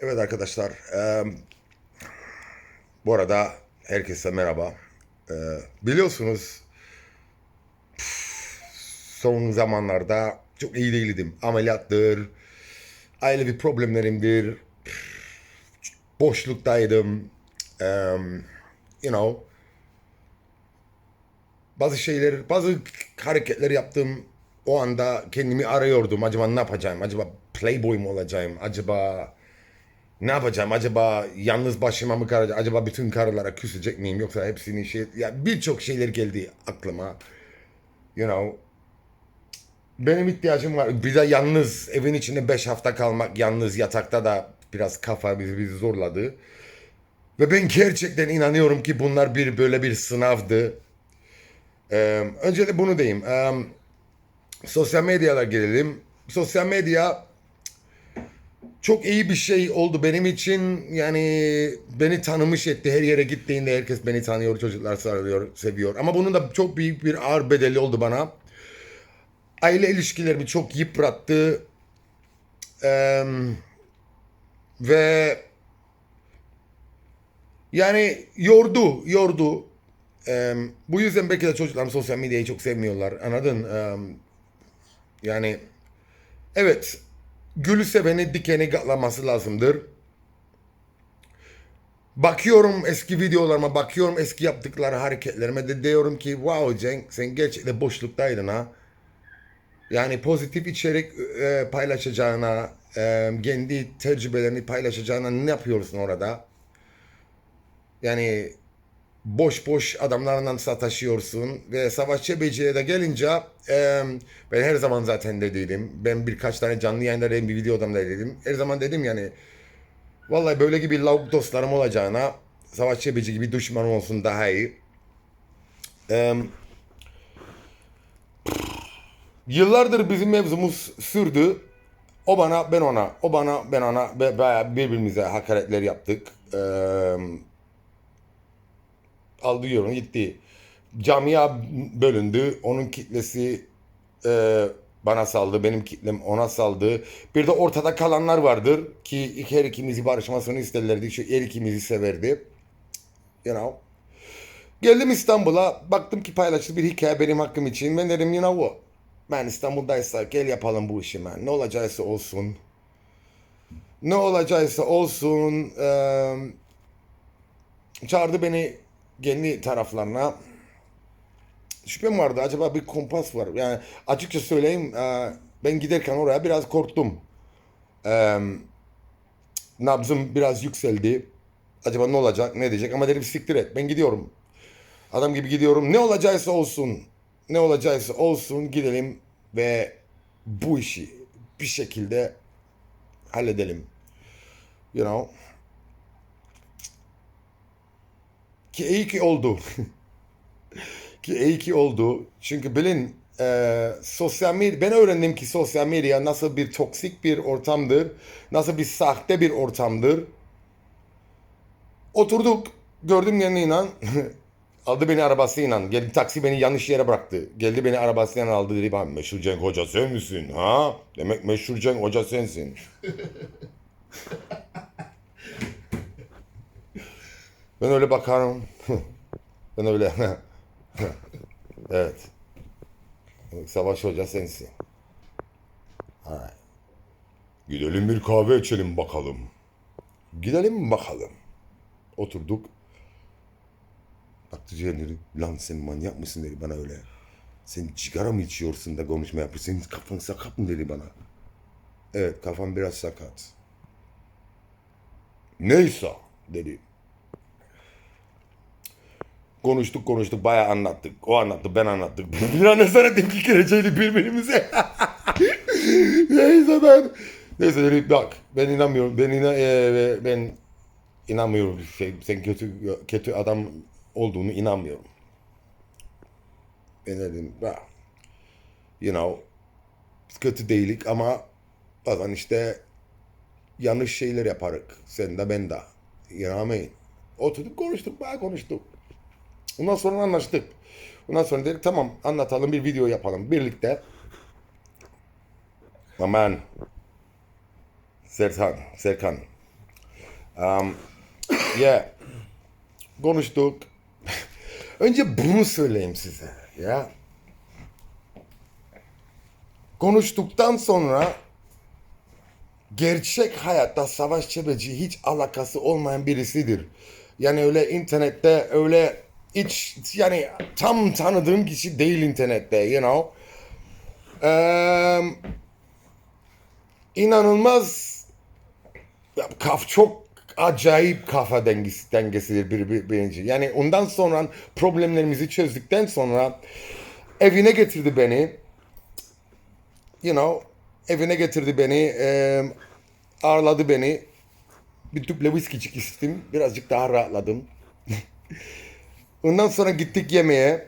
Evet arkadaşlar, eee, bu arada herkese merhaba. Eee, biliyorsunuz son zamanlarda çok iyi değildim. Ameliyattır, ailevi problemlerimdir, boşluktaydım. Eee, you know, bazı şeyler, bazı hareketler yaptım. O anda kendimi arıyordum. Acaba ne yapacağım? Acaba playboy mu olacağım? Acaba ne yapacağım? Acaba yalnız başıma mı kalacağım? Acaba bütün karılara küsecek miyim? Yoksa hepsini şey... Ya birçok şeyler geldi aklıma. You know. Benim ihtiyacım var. Bir de yalnız evin içinde 5 hafta kalmak yalnız yatakta da biraz kafa bizi, bizi zorladı. Ve ben gerçekten inanıyorum ki bunlar bir böyle bir sınavdı. Ee, önce de bunu diyeyim. Ee, sosyal medyalar gelelim. Sosyal medya çok iyi bir şey oldu benim için. Yani beni tanımış etti. Her yere gittiğinde herkes beni tanıyor. Çocuklar sarılıyor, seviyor. Ama bunun da çok büyük bir ağır bedeli oldu bana. Aile ilişkilerimi çok yıprattı. Ee, ve yani yordu, yordu. Ee, bu yüzden belki de çocuklarım sosyal medyayı çok sevmiyorlar. Anladın? Ee, yani evet gülü seveni dikeni katlaması lazımdır. Bakıyorum eski videolarıma, bakıyorum eski yaptıkları hareketlerime de diyorum ki wow Cenk sen gerçekten boşluktaydın ha. Yani pozitif içerik e, paylaşacağına, e, kendi tecrübelerini paylaşacağına ne yapıyorsun orada? Yani boş boş adamlarla sataşıyorsun ve Savaş Çebeci'ye de gelince e, ben her zaman zaten dediydim. Ben birkaç tane canlı yayında dedim, bir videodan da dedim. Her zaman dedim yani vallahi böyle gibi lavuk dostlarım olacağına Savaş Çebici gibi düşman olsun daha iyi. E, yıllardır bizim mevzumuz sürdü. O bana ben ona, o bana ben ona ve birbirimize hakaretler yaptık. Eee aldı yolunu gitti. Camia bölündü. Onun kitlesi e, bana saldı. Benim kitlem ona saldı. Bir de ortada kalanlar vardır ki her ikimizi barışmasını isterlerdi. Şu her ikimizi severdi. You know. Geldim İstanbul'a. Baktım ki paylaştı bir hikaye benim hakkım için. Ben dedim you know what? Ben İstanbul'daysa gel yapalım bu işi ben. Ne olacaksa olsun. Ne olacaksa olsun. Eee çağırdı beni kendi taraflarına. Şüphem vardı. Acaba bir kompas var. Yani açıkça söyleyeyim e, ben giderken oraya biraz korktum. E, nabzım biraz yükseldi. Acaba ne olacak, ne diyecek? Ama dedim siktir et. Ben gidiyorum. Adam gibi gidiyorum. Ne olacaksa olsun. Ne olacaksa olsun gidelim ve bu işi bir şekilde halledelim. You know. Ki iyi ki oldu. ki iyi ki oldu. Çünkü bilin e, sosyal medya, ben öğrendim ki sosyal medya nasıl bir toksik bir ortamdır. Nasıl bir sahte bir ortamdır. Oturduk. Gördüm kendine Aldı beni arabasıyla. Geldi taksi beni yanlış yere bıraktı. Geldi beni arabasıyla aldı dedi. Ben meşhur Cenk Hoca sen misin? Ha? Demek meşhur Cenk Hoca sensin. Ben öyle bakarım. ben öyle. evet. Savaş Hoca sensin. Ha. Gidelim bir kahve içelim bakalım. Gidelim bakalım? Oturduk. Baktı Cem dedi. Lan sen manyak mısın dedi bana öyle. Sen sigara mı içiyorsun da konuşma yapıyorsun? Senin kafan sakat mı dedi bana. Evet kafam biraz sakat. Neyse dedi. Konuştuk konuştuk bayağı anlattık. O anlattı ben anlattık. Bir an sonra tepki kereceydi birbirimize. Neyse ben. Neyse dedik bak ben inanmıyorum. Ben inan e, ben inanmıyorum. Şey, sen kötü kötü adam olduğunu inanmıyorum. Ben dedim bak. You know kötü değilik ama bazen işte yanlış şeyler yaparık. Sen de ben de. You know what I mean? Oturduk konuştuk bayağı konuştuk. Ondan sonra anlaştık. Ondan sonra dedik tamam anlatalım bir video yapalım birlikte. Aman. Serkan, Serkan. Um, yeah. Konuştuk. Önce bunu söyleyeyim size. Ya. Konuştuktan sonra gerçek hayatta Savaş Çebeci hiç alakası olmayan birisidir. Yani öyle internette öyle hiç yani tam tanıdığım kişi değil internette you know. Eee inanılmaz kaf çok acayip kafa dengesi, dengesidir bir, bir, birinci. Yani ondan sonra problemlerimizi çözdükten sonra evine getirdi beni. You know, evine getirdi beni, eee, ağırladı beni. Bir tüple viskicik içtim. Birazcık daha rahatladım. Ondan sonra gittik yemeğe.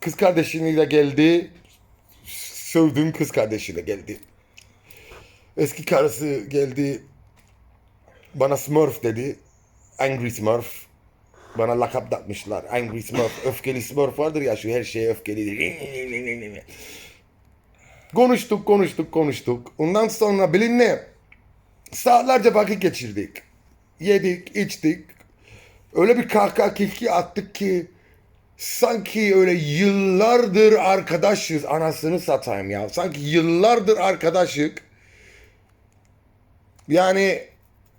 Kız kardeşiyle geldi. Sövdüğüm kız kardeşiyle geldi. Eski karısı geldi. Bana Smurf dedi. Angry Smurf. Bana lakap takmışlar. Angry Smurf. Öfkeli Smurf vardır ya şu her şeye öfkelidir. Konuştuk, konuştuk, konuştuk. Ondan sonra bilin ne? Saatlerce vakit geçirdik. Yedik, içtik. Öyle bir kahkaha kiki attık ki sanki öyle yıllardır arkadaşız anasını satayım ya. Sanki yıllardır arkadaşık. Yani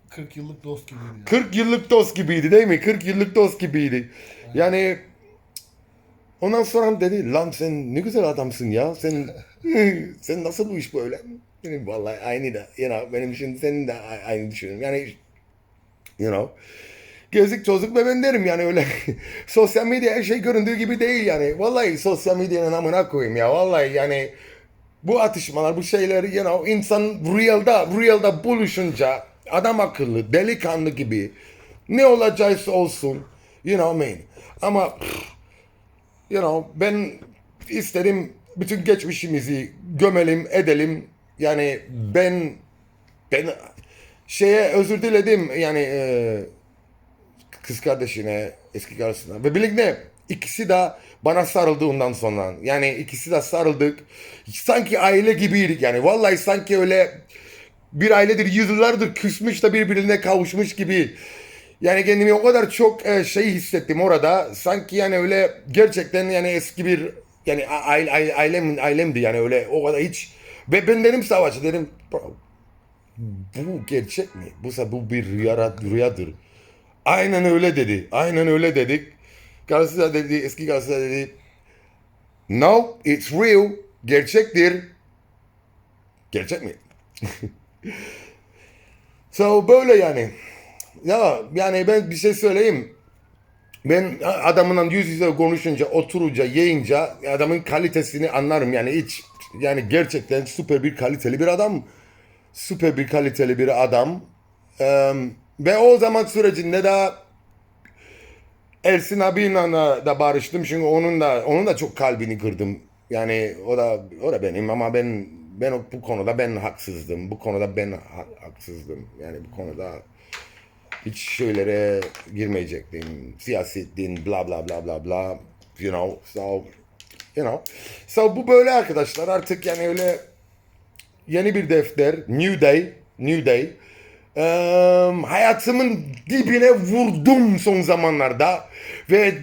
40 yıllık dost gibiydi ya. 40 yıllık dost gibiydi değil mi? 40 yıllık dost gibiydi. Yani ondan sonra dedi lan sen ne güzel adamsın ya. Sen sen nasıl bu iş böyle? Dedim vallahi aynı da. You know, benim için senin de aynı düşünüyorum. Yani you know. Gezdik çocuk ve ben derim yani öyle sosyal medya her şey göründüğü gibi değil yani. Vallahi sosyal medyanın amına koyayım ya. Vallahi yani bu atışmalar, bu şeyleri you know, insan realda, realda buluşunca adam akıllı, delikanlı gibi ne olacaksa olsun. You know mean? Ama pff, you know, ben isterim bütün geçmişimizi gömelim, edelim. Yani ben ben şeye özür diledim yani e, kız kardeşine, eski karısına ve birlikte ikisi de bana sarıldı ondan sonra. Yani ikisi de sarıldık. Sanki aile gibiydik yani. Vallahi sanki öyle bir ailedir yıllardır küsmüş de birbirine kavuşmuş gibi. Yani kendimi o kadar çok e, şey hissettim orada. Sanki yani öyle gerçekten yani eski bir yani aile, aile, ailem, ailemdi yani öyle o kadar hiç. Ve ben dedim savaşçı dedim "Bro, bu gerçek mi? Bu, bu bir rüya, rüyadır. Aynen öyle dedi. Aynen öyle dedik. Da dedi, eski da dedi. No, it's real. Gerçektir. Gerçek mi? so böyle yani. Ya yani ben bir şey söyleyeyim. Ben adamla yüz yüze konuşunca, oturunca, yiyince adamın kalitesini anlarım. Yani hiç yani gerçekten süper bir kaliteli bir adam. Süper bir kaliteli bir adam. Eee, ve o zaman sürecinde de Ersin abiyle da barıştım çünkü onun da onun da çok kalbini kırdım. Yani o da o da benim ama ben ben bu konuda ben haksızdım. Bu konuda ben ha- haksızdım. Yani bu konuda hiç şeylere girmeyecektim. Siyasetin bla bla bla bla bla. You know, so you know. So bu böyle arkadaşlar artık yani öyle yeni bir defter, new day, new day. Eee, hayatımın dibine vurdum son zamanlarda ve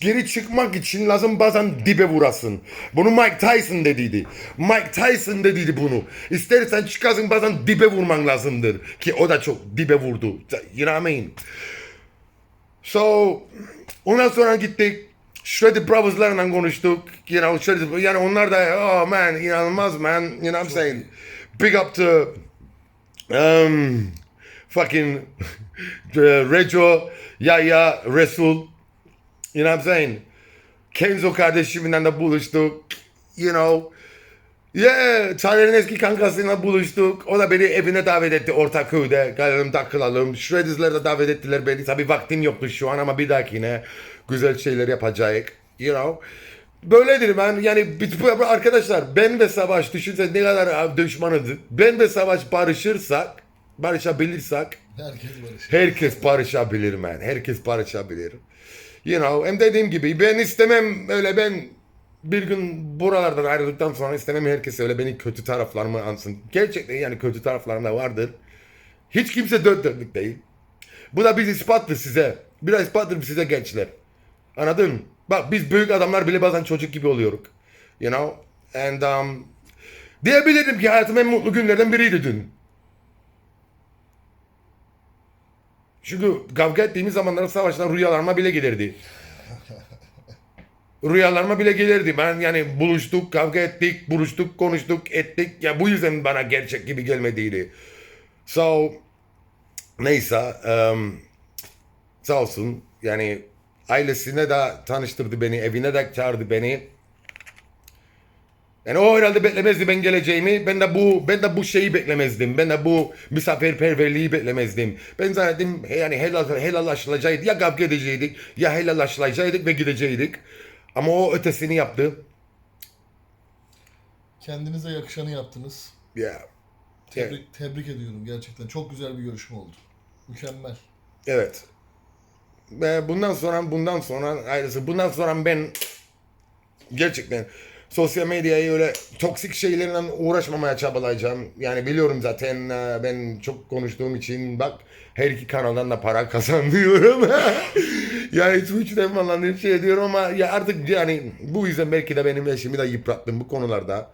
geri çıkmak için lazım bazen dibe vurasın. Bunu Mike Tyson dediydi. Mike Tyson dediydi bunu. İstersen çıkarsın bazen dibe vurman lazımdır. Ki o da çok dibe vurdu. You know what I mean? So ondan sonra gittik. Shredded Brothers'larla konuştuk. You know, Shredded, yani onlar da oh man inanılmaz man. You know what I'm saying? Big up to um, fucking uh, Reco, Yaya, Resul. You know what I'm saying? Kenzo kardeşimle de buluştuk. You know. Yeah, Taner'in eski kankasıyla buluştuk. O da beni evine davet etti Ortaköy'de. Gelelim takılalım. Shredders'ler de davet ettiler beni. Tabi vaktim yoktu şu an ama bir dahakine güzel şeyler yapacağız. You know. Böyledir ben yani arkadaşlar ben ve Savaş düşünsenize ne kadar düşmanıdır. Ben ve Savaş barışırsak, barışabilirsek Herkes barış. Herkes barışabilir man. Herkes barışabilir. You know, hem dediğim gibi ben istemem öyle ben bir gün buralardan ayrıldıktan sonra istemem herkes öyle benim kötü taraflarımı ansın. Gerçekten yani kötü taraflarım da vardır. Hiç kimse dört dörtlük değil. Bu da bir ispattır size. Biraz ispattır size gençler. Anladın? Bak biz büyük adamlar bile bazen çocuk gibi oluyoruz. You know? And um, diyebilirim ki hayatımın en mutlu günlerden biriydi dün. Çünkü kavga ettiğimiz zamanlarda savaşlar rüyalarıma bile gelirdi. Rüyalarıma bile gelirdi. Ben yani buluştuk, kavga ettik, buluştuk, konuştuk, ettik. Ya bu yüzden bana gerçek gibi gelmediydi. So, neyse, um, sağ olsun. Yani ailesine de tanıştırdı beni, evine de çağırdı beni. Yani o herhalde beklemezdi ben geleceğimi. Ben de bu ben de bu şeyi beklemezdim. Ben de bu misafirperverliği beklemezdim. Ben zannettim yani helal, helallaşılacaktık. Ya kavga edecektik ya helallaşılacaktık ve gidecektik. Ama o ötesini yaptı. Kendinize yakışanı yaptınız. Ya. Tebrik, tebrik ediyorum gerçekten. Çok güzel bir görüşme oldu. Mükemmel. Evet. Bundan sonra bundan sonra ayrısı bundan sonra ben gerçekten sosyal medyayı öyle toksik şeylerle uğraşmamaya çabalayacağım. Yani biliyorum zaten e, ben çok konuştuğum için bak her iki kanaldan da para kazanıyorum. yani Twitch'ten falan bir şey diyorum ama ya artık yani bu yüzden belki de benim eşimi de yıprattım bu konularda.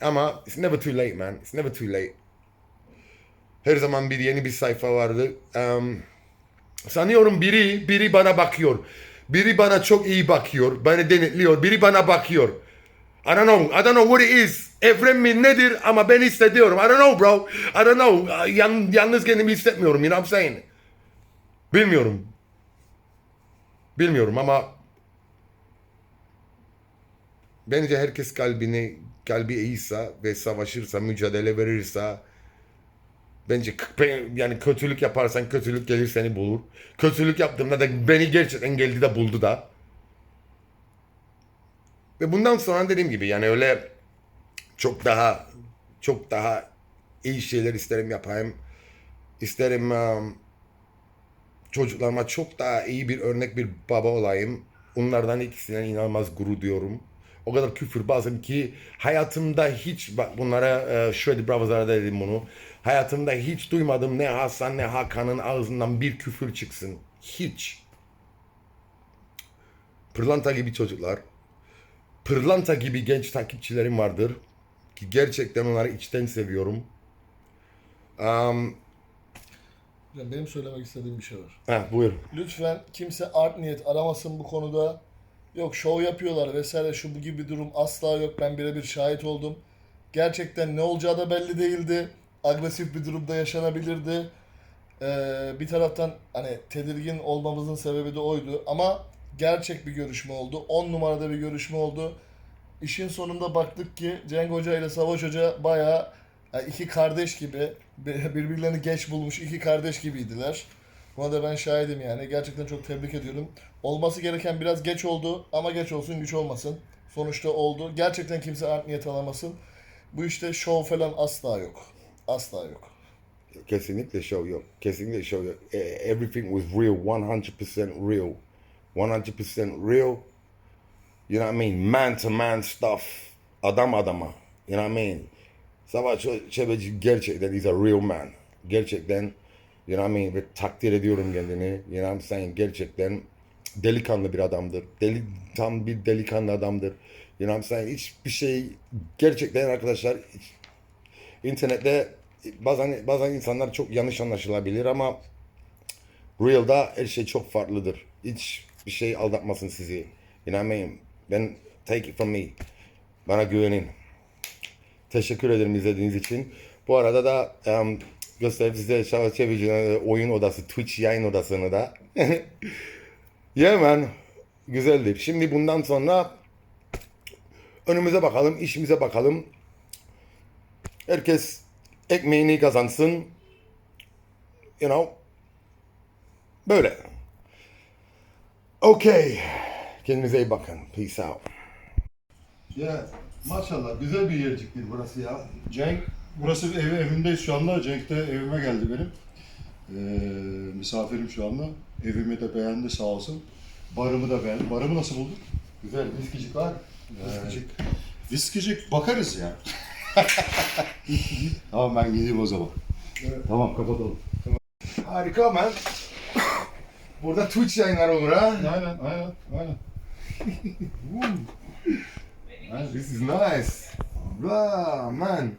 Ama it's never too late man. It's never too late. Her zaman bir yeni bir sayfa vardı. Em, sanıyorum biri biri bana bakıyor. Biri bana çok iyi bakıyor. Beni denetliyor. Biri bana bakıyor. I don't know. I don't know what it is. Evren mi nedir ama ben hissediyorum. I don't know bro. I don't know. Yan, yalnız kendimi hissetmiyorum. You know what I'm saying? Bilmiyorum. Bilmiyorum ama bence herkes kalbini kalbi iyiyse ve savaşırsa, mücadele verirse Bence yani kötülük yaparsan kötülük gelir seni bulur. Kötülük yaptığımda da beni gerçekten geldi de buldu da. Ve bundan sonra dediğim gibi yani öyle çok daha çok daha iyi şeyler isterim yapayım. İsterim um, çocuklarıma çok daha iyi bir örnek bir baba olayım. Onlardan ikisinden inanılmaz gurur diyorum. O kadar küfür bazen ki hayatımda hiç bak bunlara e, Shreddy Bravos'lara da dedim bunu. Hayatımda hiç duymadım ne Hasan ne Hakan'ın ağzından bir küfür çıksın. Hiç. Pırlanta gibi çocuklar. Pırlanta gibi genç takipçilerim vardır. Ki gerçekten onları içten seviyorum. Um, benim söylemek istediğim bir şey var. heh, buyur. Lütfen kimse art niyet aramasın bu konuda. Yok şov yapıyorlar vesaire şu bu gibi durum asla yok. Ben birebir şahit oldum. Gerçekten ne olacağı da belli değildi. Agresif bir durumda yaşanabilirdi. Ee, bir taraftan hani tedirgin olmamızın sebebi de oydu. Ama gerçek bir görüşme oldu. 10 numarada bir görüşme oldu. İşin sonunda baktık ki Cenk Hoca ile Savaş Hoca bayağı yani iki kardeş gibi bir- birbirlerini geç bulmuş iki kardeş gibiydiler. Buna da ben şahidim yani. Gerçekten çok tebrik ediyorum. Olması gereken biraz geç oldu ama geç olsun güç olmasın. Sonuçta oldu. Gerçekten kimse art niyet alamasın. Bu işte şov falan asla yok. Asla yok. Kesinlikle show yok. Kesinlikle show yok. E- Everything was real. 100% real. 100% real. You know what I mean? Man to man stuff. Adam adama. You know what I mean? Savaş Çebeci gerçekten is a real man. Gerçekten you know what I mean? Ve takdir ediyorum kendini. You know what I'm saying? Gerçekten delikanlı bir adamdır. Deli, tam bir delikanlı adamdır. You know what I'm saying? Hiçbir şey gerçekten arkadaşlar hiç- internette bazen bazen insanlar çok yanlış anlaşılabilir ama real'da her şey çok farklıdır. Hiç bir şey aldatmasın sizi. You know what I mean? Ben take it from me. Bana güvenin. Teşekkür ederim izlediğiniz için. Bu arada da um, göstereyim size Şahı Çevici'nin oyun odası, Twitch yayın odasını da. yeah man. Güzeldi. Şimdi bundan sonra önümüze bakalım, işimize bakalım. Herkes ekmeğini kazansın. You know. Böyle. Okay. Kendinize iyi bakın. Peace out. Ya maşallah güzel bir yerciktir burası ya. Cenk, burası ev, evimdeyiz şu anda. Cenk de evime geldi benim. Ee, misafirim şu anda. Evimi de beğendi sağ olsun. Barımı da beğendi. Barımı nasıl buldun? Güzel. Viskicik var. Viskicik. Viskicik bakarız ya. Tamam ben gideyim o zaman. Tamam kapatalım. Harika man. Burada Twitch yayınları olur ha. Aynen aynen aynen. This is nice. Bra man.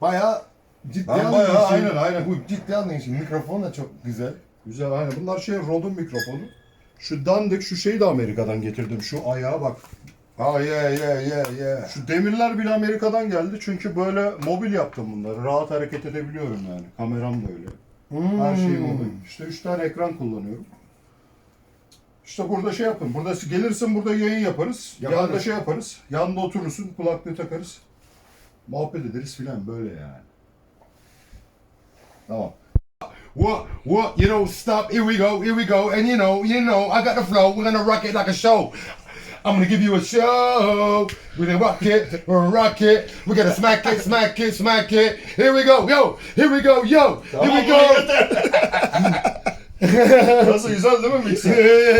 Baya ciddi Ben bayağı, için- aynen, aynen. Bu ciddi için mikrofon da çok güzel. Güzel aynen. Bunlar şey Rode'un mikrofonu. Şu dandik şu şeyi de Amerika'dan getirdim. Şu ayağa bak. Oh yeah yeah yeah yeah. Şu demirler bile Amerika'dan geldi. Çünkü böyle mobil yaptım bunları. Rahat hareket edebiliyorum yani. Kameram da öyle. Her şey mobil. İşte üç tane ekran kullanıyorum. İşte burada şey yapın. Burada gelirsin burada yayın yaparız. Yaparız. Yanında şey yaparız. Yanında oturursun. Kulaklığı takarız. Muhabbet ederiz filan böyle yani. Tamam. What what you know stop here we go here we go and you know you know I got the flow we're gonna rock it like a show. I'm gonna give you a show. We're gonna rock it, we're gonna rock it. We're gonna smack it, smack it, smack it. Here we go, yo. Here we go, yo. Here we go. Nasıl güzel değil mi mikser?